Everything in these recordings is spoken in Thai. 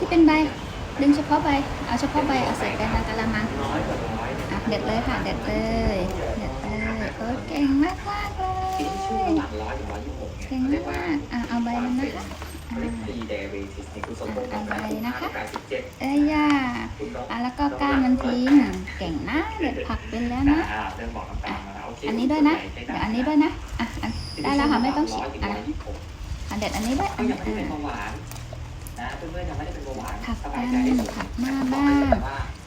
ที่เป็นใบดึงเฉพาะใบ เอาเฉพาะใบเอาใส่ไปในกะละมังน้อยกว่าร้อยอะเด็ดเลยค่ะเด็ดเลยเด็ดเลยโอ้ยเก่งมากมากเลที่ชื่อยร้อยถึงร้อยยี่หกเก่งมากมากอะเอาใบมันนะคะเรียรีเดเบติสนี่คือสมบูรณ์แบบแปดสิบเจ็ดเอ้ยย่าอะแล้วก็ก้านมันทิ้งเก่งนะเด็ดผักเป็นแล้วนะอันนี้ด้วยนะเดี๋ยวอันนี้ด้วยนะอะได้แล้วค่ะไม่ต้องฉีร้กอะเด็ดอันนี้ด้วยก็อะยังไม่ได้อะ นะเพื่อนๆยังไม่ได้เป็นเบาหวานผักสบ้าบายใจได้นสุดผักหน้าบ้าน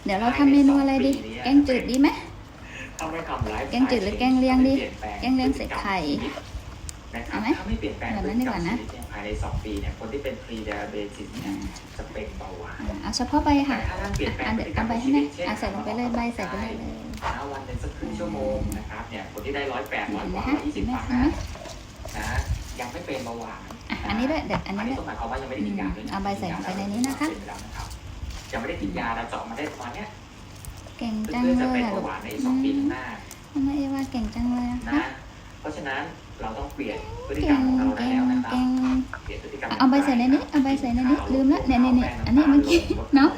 เดี๋ยวเราทำเมนูอะไรดี แกงจืดดีไหมถ้าไม่ทำไลฟ์แกงจืดหรือแกงเลียงดี แกงเลียงใส่ไข่นะครับเอาไหมถ้าไม่เปลี่ยนแปลงแบบนั้นดีกว่านะพฤติรรมชีวิตเยภายในสองปีเนี่ยคนที่เป็นพรีเดเบติสเนี่ยจะเป็นเบาหวานอะเอาเฉพาะใบค่ะแต่ถ้าท่านเปลี่ยนแปลงอะพฤเดี๋ยวติกรรเอามใบในให้ชีแม่วิตเช่นอะใส่ลงไปเลยใบใส่ไปเลยเลยเช้าวันหนึ่งสักครึ่งชั่วโมงนะครับเนี่ยคนที่ได้ร้อยแปดร้อยเห็นกไหมว่าฮะร้อยยี่สิเห็บนไหมฟังเห็นไหมนะนะ ยังไม่เป็นเบาหวานอะอันนี้ด้วยเด็ดอันอันนี้นี้ด้วยต้องหมายความว่ายังไม่ได้กินยาด้วยนะเอาใบใส่ลงไปในนี้นะคะเป็แล้วรับยังไม่ได้กินยาเราเจาะมาได้ประมาณเนี้ยเก่งจังเพื่อเลจะยเป็นอะเบาลูกหวานในสองปีข้างหน้าทำไมเอว่าเก่งจังเลยอะนะ คะเพราะฉะนั้นเราต้องเปลี่ยนพฤติกรเก่รมงของเราได้เก่งแล้วนะครับ เก่ง เปลี่ยนพฤติกรรมอะเอาใบใส่ในนี้เอาใบใส่ในนี้ลืมละเนี่ยเนี่ยเนี่ยอันนี้เมื่อกี้เนาะ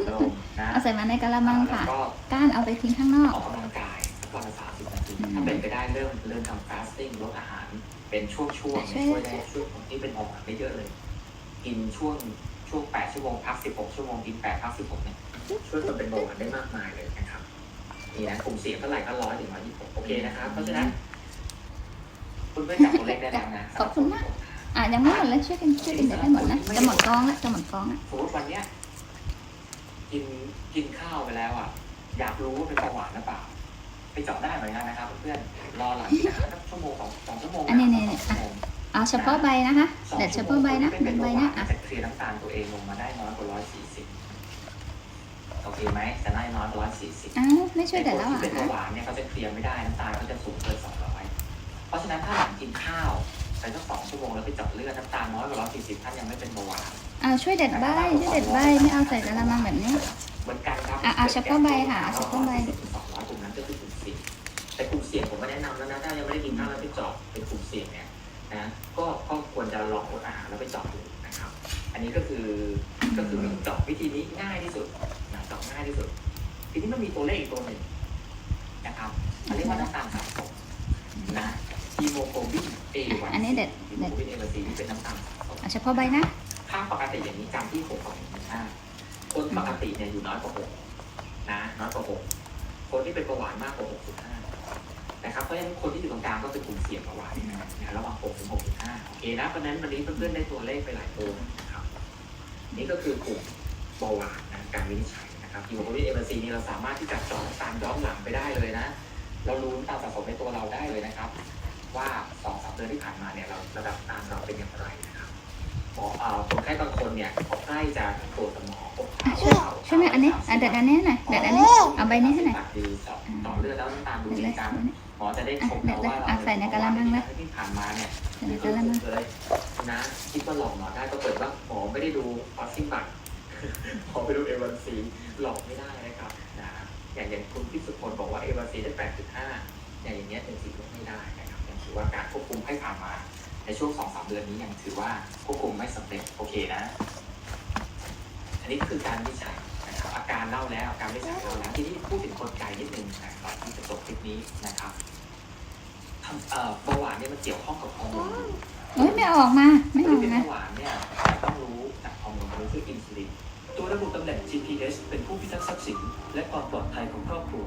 เอาใส่มาในกะละมังค่ะแล้วก็ก้านเอาไปทิ้งข้างนอก ออกกำลังกาย วันละสามสิบนาทีถ้าเป็นไปได้เริ่มเริ่มทำฟาสติ้งลดอาหาร เป็นช่วงช่วงๆช่วยช่วยได้ช่วยคนที่เป็นเบาหวานได้เยอะเลย กินช่วงช่วงแปดชั่วโมงพักสิบหกชั่วโมงกินแปดพักสิบหกเนี่ยช่วยคนเป็นเบาหวานได้มากมายเลยนะครับนี่นะกลุ่มเสี่ยงเท่าไหร่ก็ร้อยถึงร้อยยี่สิบหกโอเคนะครับเพราะฉะนั้น คุณเพื่อนจับตัวเลขได้แล้วนะขอบคุณมากอะยังไม่หมดเลยช่วยกันช่วยกันเดี๋ยวได้หมดนะจะหมดกองละจะหมดกองละสมมติวันเนี้ยกินกินข้าวไปแล้วอะ อยากรู้ว่าเป็นเบาหวานหรือเปล่า ไปเจาะได้เหมือนกันนะครับเพื่อนๆรอหลังจากนั้นสักชั่วโมงสองสองชั่วโมงอันนี้เนี่ยเนี่ยอะเอาเฉพาะใบนะคะสองเด็ดเฉชั่วโมพาะงใบนะไม่เด็เป็ดนใบเบาหวานะนอะจะเคลียร์น้ำตาลตัวเองลงมาได้น้อยกว่าร้อยสี่สิบโอเคไหมจะได้น้อยกว่าร้อยสี่สิบอ้าวไม่ช่วยเด็ดแล้วคอะนที่เป็นคะเบาหวานเนี่ยเขาจะเคลียร์ไม่ได้น้ำตาลเขาจะสูงเกินสองร้อยเพราะฉะนั้นถ้าหลังกินข้าวไปสักสองชั่วโมงแล้วไปเจาะเลือดน้ำตาลน้อยกว่าร้อยสี่สิบท่านยังไม่เป็นเบาหวานเอาช่วยเด็ดใบช่วยเด็ดใบไม่เอาใส่กะละมังแบบนี้เหมือนกันครับอะเอาเฉพาะใบค่ะเอาเฉพาะใบ เสี่ยงผมไม่แนะนำแล้วนะถ้ายังไม่ได้กินข้าวแล้วไปเจาะเป็นกลุ่มเสี่ยงเนี่ยนะก็ก็ควรจะลองอดอาหารแล้วไปเจาะดูนะครับ อันนี้ก็คือก็คือเจาะวิธีนี้ง่ายที่สุดนะเจาะง่ายที่สุด ทีนี้มันมีตัวเลขอีกตัวหนึ่งนะครับเขาเรียกว่าน้ำตาลสะสมนะฮีโมโกลบิน A1 อันนี้เด็ดฮีโมโกลบิน A1C ที่เป็นน้ำตาลสะสมเอาเฉพาะใบนะค่าปกติอย่างนี้จำที่หกของห้าคนปกติเนี่ยอยู่น้อยกว่าหกนะน้อยกว่าหกคนที่เป็นเบาหวานมากกว่าหกจุดห้า นะครับเพราะฉะนั้นคนที่อยู่ตรงกลางก็เป็นกลุ่มเสี่ยงเบาหวานนะระหว่างหกถึงหกจุดห้าโอเคนะเพราะฉะนั้นวันนี้เพื่อนๆได้ตัวเลขไปหลายตัวนะครับนี่ก็คือกลุ่มเบาหวานนะการวินิจฉัยนะครับฮีโมโกลบินเอเบอร์ซีนี่เราสามารถที่จะเจาะน้ำตาลย้อนหลังไปได้เลยนะ เรารู้น้ำตาลสะสมในตัวเราได้เลยนะครับ ว่าสองสามเดือนที่ผ่านมาเนี่ยเราระดับน้ำตาลเราเป็นอย่างไรนะครับหมอเอ่อคนไข้บางคนเนี่ยเขาใกล้จะตรวจสมองปวดอะเข่าช่วยช่วยไหมอันนี้อะเด็ดอันนี้หน่อยเด็ดอันนี้เอาใบนี้ให้หน่อยดีต่อต่อเลือดแล้วน้ำตาลดูเด็ดดีเลยจังเอานี้ หมอจะได้ชมอะเด็ดเลยเราว่าอะใส่ในกะละมังเลยที่ผ่านมาเนี่ยใส่ในกะละมังเลยนะคิดว่าหลอกหมอได้ปรากฏว่าหมอไม่ได้ดูออสซิมบัตหมอไปดูเอวันซีหลอกไม่ได้นะครับนะอย่างอย่างคุณพิสุทธิ์พลบอกว่าเอวันซีได้แปดจุดห้าอย่างอย่างเงี้ยเป็นสิ่งที่ไม่ได้นะครับยังถือว่าการควบคุมให้ผ่านมาในช่วงสองสามเดือนนี้ยังถือว่าควบคุมไม่สำเร็จโอเคนะ อันนี้คือการวิจัยนะครับอา การเล่าแล้วอาการวิจัยเล่าแล้วทีนี้พูดถึงกลไกนิดนึงนะครับที่จะจบคลิปนี้นะครับทำเอ่อเบาหวานเนี่ยมันเกี่ยวข้องกับฮอร์โมนอยู่โอ้ยไม่ออกมา ไม่อที่อกเป็นนะเบาหวานเนี่ยต้องรู้จากฮอร์โมนรู้คืออินซูลินตัวระบุตำแหน่ง GPS เป็นผู้พิทักษ์ทรัพย์สินและความปลอดภัยของครอบครัว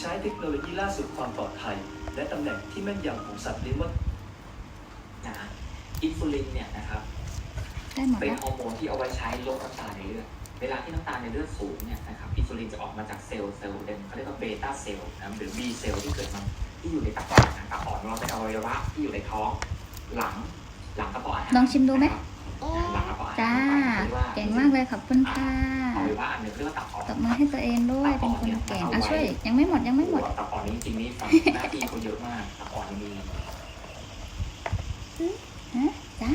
ใช้เทคโนโลยีล่าสุดความปลอดภัย และตำแหน่งที่แม่นยำของสัตว์เลี้ยงวัตนะอินซูลินเนี่ยนะครับ ได้หมดเป็นแล้ว ฮอร์โมนที่เอาไว้ใช้ลดน้ำตาลในเลือด เวลาที่น้ำตาลในเลือดสูงเนี่ยนะครับอินซูลินจะออกมาจากเซลล์เซลล์เดนเขาเรียกว่าเบต้าเซลล์นะหรือบีเซลล์ที่เกิดมาที่อยู่ในตับอ่อนนะตับอ่อนเราเป็นอวัยวะที่อยู่ในท้องหลังหลังกระเพาะอาหารลองชิมดูไหมหลังกระเพาะอาหารจ้าเก่งมากเลยขอบคุณค่ะอวัยวะอันหนึ่งเรียกว่าตับอ่อนตบมือให้ตัวเองด้วยเป็นคนเก่งอะช่วย ยังไม่หมดยังไม่หมดตับอ่อนนี้จริงๆนี่ฟังหน้าที่เขาเยอะมากตับอ่อนมีฮะ